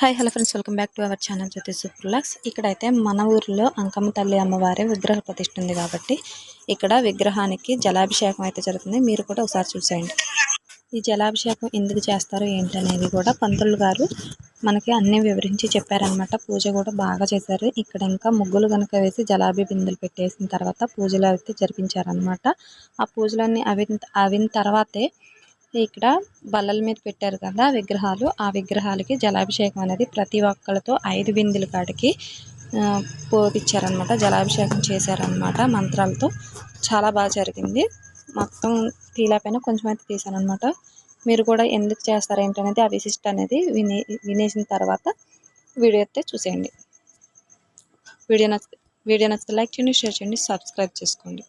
Hi hello friends welcome back to our channel Jyothi సూపర్లాక్స్ ఇక్కడైతే మన ఊరిలో అంకమ్మ తల్లి అమ్మవారి విగ్రహ ప్రతిష్ఠ ఉంది కాబట్టి ఇక్కడ విగ్రహానికి జలాభిషేకం అయితే జరుగుతుంది. మీరు కూడా ఒకసారి చూసేయండి. ఈ జలాభిషేకం ఎందుకు చేస్తారు ఏంటనేది కూడా పంతులు గారు మనకి అన్నీ వివరించి చెప్పారనమాట పూజ కూడా బాగా చేశారు. ఇక్కడ ఇంకా ముగ్గులు కనుక వేసి జలాభి బిందెలు పెట్టేసిన తర్వాత పూజలు అయితే జరిపించారనమాట ఆ పూజలన్నీ అవిన అవిన తర్వాతే ఇక్కడ బల్లల మీద పెట్టారు కదా విగ్రహాలు. ఆ విగ్రహాలకి జలాభిషేకం అనేది ప్రతి ఒక్కరితో ఐదు బిందెల కాడికి ఆ, పోపిచ్చారనమాట జలాభిషేకం చేశారనమాట మంత్రాలతో. చాలా బాగా జరిగింది. మొత్తం తీలేపైన కొంచెం అయితే తీసాను అనమాట మీరు కూడా ఎందుకు చేస్తారు ఏంటనేది ఆ విశిష్ట అనేది వినే వినేసిన తర్వాత వీడియో అయితే చూసేయండి. వీడియో నచ్చితే వీడియో నచ్చితే లైక్ చేయండి షేర్ చేయండి సబ్స్క్రైబ్ చేసుకోండి.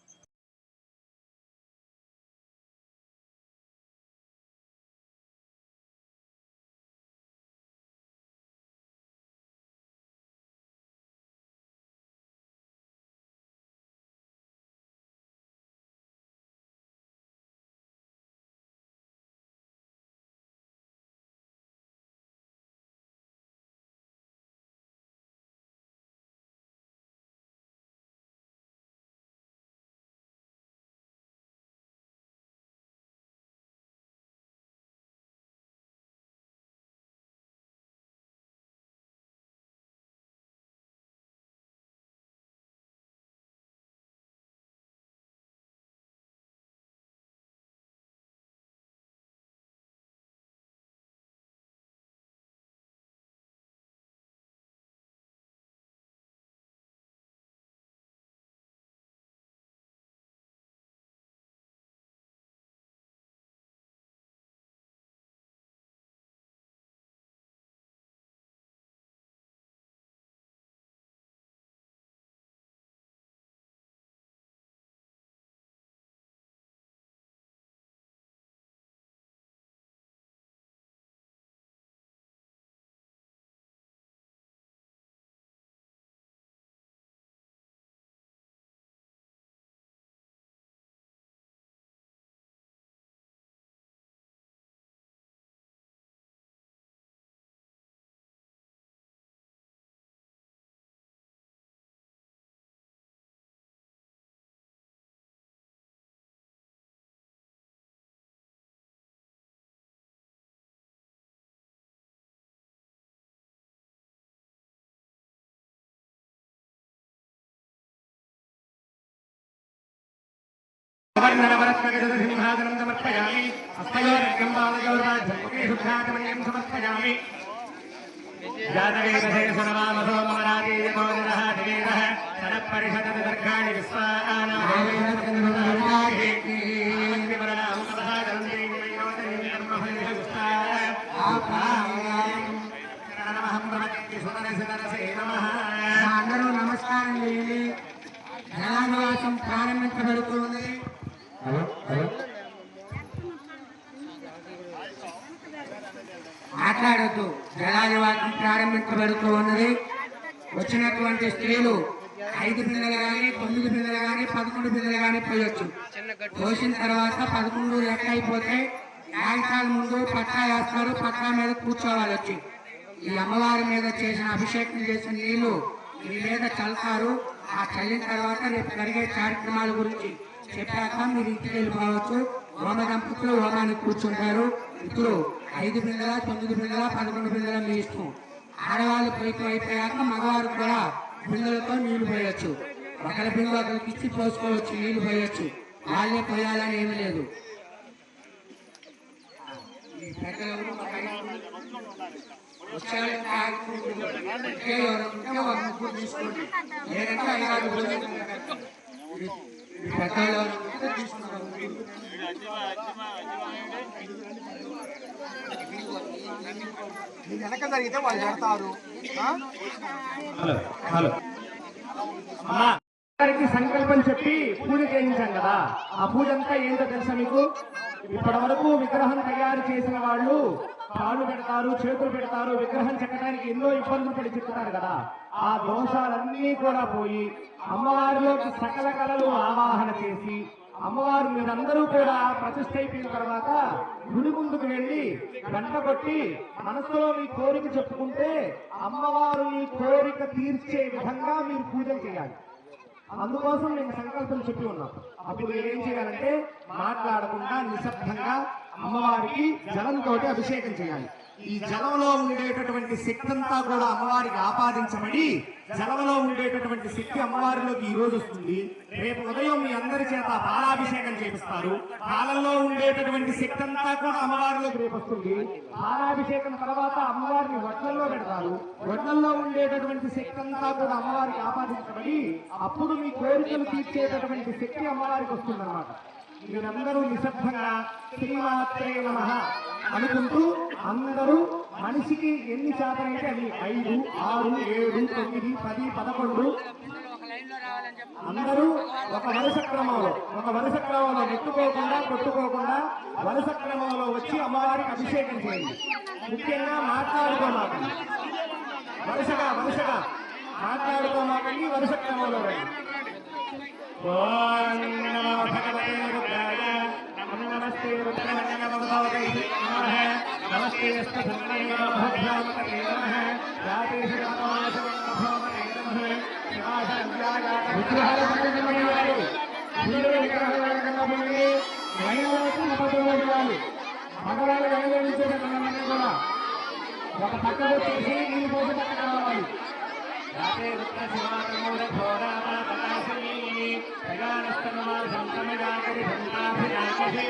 సమర్పయామి జాతవేదశేషనవామసో మమ రాజేయతో నిరః దివేదః సనఃపరిషదతి దర్గాణి విశ్వానాం అందరూ నమస్కారం చేయండి జలానివాసం ప్రారంభించబడుతుంది మాట్లాడద్దు. జలానివాసం ప్రారంభించబడుతూ ఉన్నది. వచ్చినటువంటి స్త్రీలు ఐదు పిల్లలు కానీ తొమ్మిది పిల్లలు కానీ పదకొండు పిల్లలు కానీ పోయొచ్చు. పోసిన తర్వాత పదకొండు లెక్క అయిపోతే యాగశాల ముందు పట్టా వేస్తారు. పట్టా మీద కూర్చోవాలి వచ్చి. ఈ అమ్మవారి మీద చేసిన అభిషేకం చేసిన నీళ్ళు మీ మీద చల్లుతారు. ఆ చల్లిన తర్వాత రేపు జరిగే కార్యక్రమాల గురించి చెప్పాక మీరు ఇంటికి వెళ్ళిపోవచ్చు. హోమ దంపతులు హోమానికి కూర్చుంటారు. ఇప్పుడు ఐదు బిందెల తొమ్మిది బిందెల పదకొండు బిందెల మీ ఇష్టం. ఆడవాళ్ళు పైకి అయిపోయాక మగవారు కూడా బిందెలతో నీళ్ళు పోయొచ్చు. ఒకరి బిందె ఒకరికి ఇచ్చి పోసుకోవచ్చు నీళ్ళు పోయొచ్చు. వాళ్ళే పోయాలని ఏమీ లేదు. ఈ ఐదు లేదంటే వెనక జరిగితే వాళ్ళు పెడతారు ఆ? Hello hello. అమ్మా గారికి సంకల్పం చెప్పి పూజ చేయించాం కదా. ఆ పూజ అంతా ఏంటో తెలుసా మీకు? ఇప్పటి వరకు విగ్రహం తయారు చేసిన వాళ్ళు కాళ్ళు పెడతారు చేతులు పెడతారు విగ్రహం చెక్కడానికి ఎన్నో ఇబ్బందులు పడి చెప్తున్నారు కదా. ఆ దోషాలన్నీ కూడా పోయి అమ్మవారిలోకి సకల కళలు ఆవాహన చేసి అమ్మవారు మీరందరూ కూడా ప్రతిష్ట అయిపోయిన తర్వాత గుడి ముందుకు వెళ్ళి గంట కొట్టి మనసులో మీ కోరిక చెప్పుకుంటే అమ్మవారు మీ కోరిక తీర్చే విధంగా మీరు పూజలు చేయాలి. అందుకోసం నేను సంకల్పం చెప్పి ఉన్నాం. అప్పుడు ఏం చేయాలంటే మాట్లాడకుండా నిశ్శబ్దంగా అమ్మవారికి జలంతో అభిషేకం చేయాలి. ఈ జలంలో ఉండేటటువంటి శక్తి అంతా కూడా అమ్మవారికి ఆపాదించబడి జలంలో ఉండేటటువంటి శక్తి అమ్మవారిలోకి ఈ రోజు వస్తుంది. రేపు ఉదయం మీ అందరి చేత పాలాభిషేకం చేపిస్తారు. పాలల్లో ఉండేటటువంటి శక్తి అంతా కూడా అమ్మవారిలోకి రేపు వస్తుంది. పాలాభిషేకం తర్వాత అమ్మవారిని వడ్లల్లో పెడతారు. వడ్లల్లో ఉండేటటువంటి శక్తి అంతా కూడా అమ్మవారికి ఆపాదించబడి అప్పుడు మీ కోరికలు తీర్చేటటువంటి శక్తి అమ్మవారికి వస్తుందన్నమాట. మీరందరూ నిశ్శబ్దంగా శ్రీమాత్రే నమ. అనుకుంటూ అందరూ మనిషికి ఎన్ని శాతమైతే అది ఐదు ఆరు ఏడు తొమ్మిది పది పదకొండు. అందరూ ఒక వరుస క్రమంలో ఒక వరుస క్రమంలో నెట్టుకోకుండా కొట్టుకోకుండా వరుస క్రమంలో వచ్చి అమ్మవారికి అభిషేకం చేయండి. ముఖ్యంగా మాట్లాడుకోమాకండి. వరుసగా వరుసగా. మాట్లాడుకోమాకండి వరుస క్రమంలో రండి. భగవతే రుద్రాయ నమో నమస్తే రుద్రాయ నమో భగవతే నమః నమస్తే అస్తు ధర్మణే నమః భ్రామతే నమః రాజేషు రామాయ నమః నమః శివాశంయాయ విగ్రహాల పండితులైన వారు వీరు విగ్రహాల కన్నా పొంది లైన్లోకి ఉపయోగించాలి మగవాళ్ళు లైన్లో కూడా ఒక పక్కకు వచ్చేసి నీళ్ళు పోసి పక్కకు రావాలి రాతే రుద్ర శివాతమూల ఘోరామ ప్రకాశిని ప్రగానస్తమా సంతమిదాకరి సంతాభినాశి